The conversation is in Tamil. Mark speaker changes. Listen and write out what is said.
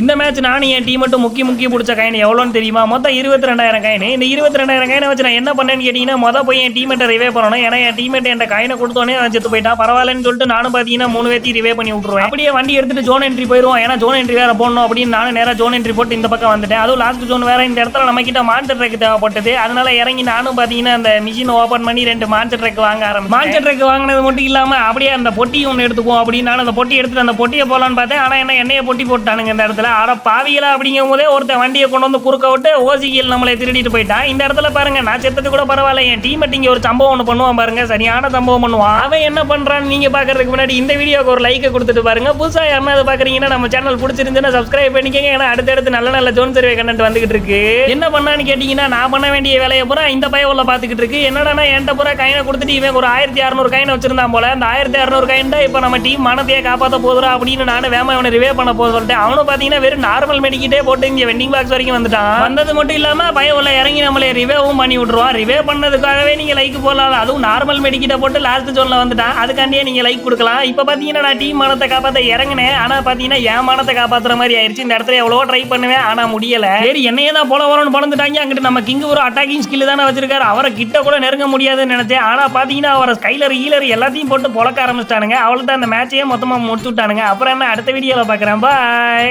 Speaker 1: இந்த மேட்ச் நானும் என் டீம் மட்டும் முக்கிய முக்கிய பிடிச்ச காயின் எவ்வளோன்னு தெரியுமா? மொத்தம் இருபத்தி ரெண்டாயிரம் காயின் இந்த இருபத்தி ரெண்டாயிரம் காயினை வச்சு நான் என்ன பண்ணேன்னு கேட்டீங்கன்னா மொதல் போய் என் டீமெட்டை ரிவே பண்ணணும். ஏன்னா என் டீமெட் என் காயினை கொடுத்தோன்னே அவன் செத்து போயிட்டான். பரவாயில்லன்னு சொல்லிட்டு நானும் பார்த்தீங்கன்னா மூணு பேர்த்தி ரிவே பண்ணி விட்டுருவேன். அப்படியே வண்டி எடுத்துட்டு ஜோன் என்ட்ரி போயிடுவோம் ஏன்னா ஜோன் என்ட்ரி வேறு போடணும் அப்படின்னு நானும் நேராக ஜோன் என்ட்ரி போட்டு இந்த பக்கம் வந்துட்டேன். அதுவும் லாஸ்ட் ஜோன் வேறு இந்த இடத்துல நம்ம கிட்ட மான்ஸ்டர் ட்ரெக் தேவைப்பட்டது. அதனால இறங்கி நானும் பார்த்தீங்கன்னா அந்த மிஷின் ஓப்பன் பண்ணி ரெண்டு மான்ஸ்டர் ட்ரெக் வாங்க ஆரம்பிச்சு மான்ஸ்டர் ட்ரெக் வாங்கினது மட்டும் இல்லாமல் அப்படியே அந்த பொட்டி ஒன்று எடுத்துக்குவோம் அப்படின்னு நான் அந்த பொட்டி எடுத்துட்டு அந்த பொட்டியை போகலான்னு பார்த்தேன். ஆனால் என்ன எண்ணெயை பொட்டி போட்டானுங்க இந்த இடத்துல. ஆட பாவிகளா அப்படிங்கும் போதே ஒருத்தன் வண்டியை கொண்டு வந்து குறுக்க விட்டு ஓசிக்கியில் நம்மளை திருடிட்டு போயிட்டான். இந்த இடத்துல பாருங்க நான் செத்தது கூட பரவாயில்ல. என் டீம் இங்க ஒரு சம்பவம் ஒன்று பண்ணுவான் பாருங்க. சரியான சம்பவம் பண்ணுவான். அவன் என்ன பண்றான்னு நீங்க பாக்குறதுக்கு முன்னாடி இந்த வீடியோக்கு ஒரு லைக்கை கொடுத்துட்டு பாருங்க. புதுசா யாருன்னா அதை பாக்குறீங்கன்னா நம்ம சேனல் பிடிச்சிருந்துன்னா சப்ஸ்கிரைப் பண்ணிக்கங்க. ஏன்னா அடுத்தடுத்து நல்ல நல்ல ஜோன் சர்வே கண்டென்ட் வந்துகிட்டு இருக்கு. என்ன பண்ணான்னு கேட்டீங்கன்னா நான் பண்ண வேண்டிய வேலையை பூரா இந்த பய உள்ள பாத்துக்கிட்டு இருக்கு. என்னடா என்கிட்ட பூரா கைனை கொடுத்துட்டு இவன் ஒரு ஆயிரத்தி அறுநூறு கைனை வச்சிருந்தான் போல. அந்த ஆயிரத்தி அறுநூறு கைன் இப்போ நம்ம டீம் மனத்தையே காப்பாற்ற போதுரா அப்படின்னு நான் வேமா இவனை ரிவே பண்ண போது சொல்லிட்டு அவனும் பாத்தீங்கன்னா வெறும் நார்மல் மெடிக்கிட்டே போட்டு இங்கே வெண்டிங் பாக்ஸ் வரைக்கும் வந்துட்டான். வந்தது மட்டும் இல்லாமல் பையன் உள்ள இறங்கி நம்மளே ரிவேவும் பண்ணி விட்ருவான் ரிவே பண்ணதுக்காகவே நீங்கள் லைக் போடலாம். அதுவும் நார்மல் மெடிக்கிட்ட போட்டு லாஸ்ட் ஜோனில் வந்துட்டான். அதுக்காண்டியே நீங்கள் லைக் கொடுக்கலாம். இப்போ பார்த்தீங்கன்னா நான் டீம் மானத்தை காப்பாற்ற இறங்கினேன். ஆனால் பார்த்தீங்கன்னா என் மானத்தை காப்பாற்றுற மாதிரி ஆயிடுச்சு இந்த இடத்துல எவ்வளோ ட்ரை பண்ணுவேன். ஆனால் முடியலை. சரி என்னையே தான் போல வரோன்னு பறந்துட்டாங்க. அங்கிட்டு நம்ம கிங் ஒரு அட்டாக்கிங் ஸ்கில் தானே வச்சிருக்காரு. அவரை கிட்ட கூட நெருங்க முடியாதுன்னு நினைச்சேன். ஆனா பாத்தீங்கன்னா அவரை ஸ்கைலர் ஈலர் எல்லாத்தையும் போட்டு பொழக்க ஆரம்பிச்சிட்டானுங்க. அவளுக்கு தான் அந்த மேட்சையே மொத்தமாக முடிச்சு விட்டானுங்க அப்புறம் என்ன? அடுத்த வீடியோவில் பார்க்குறேன் பாய்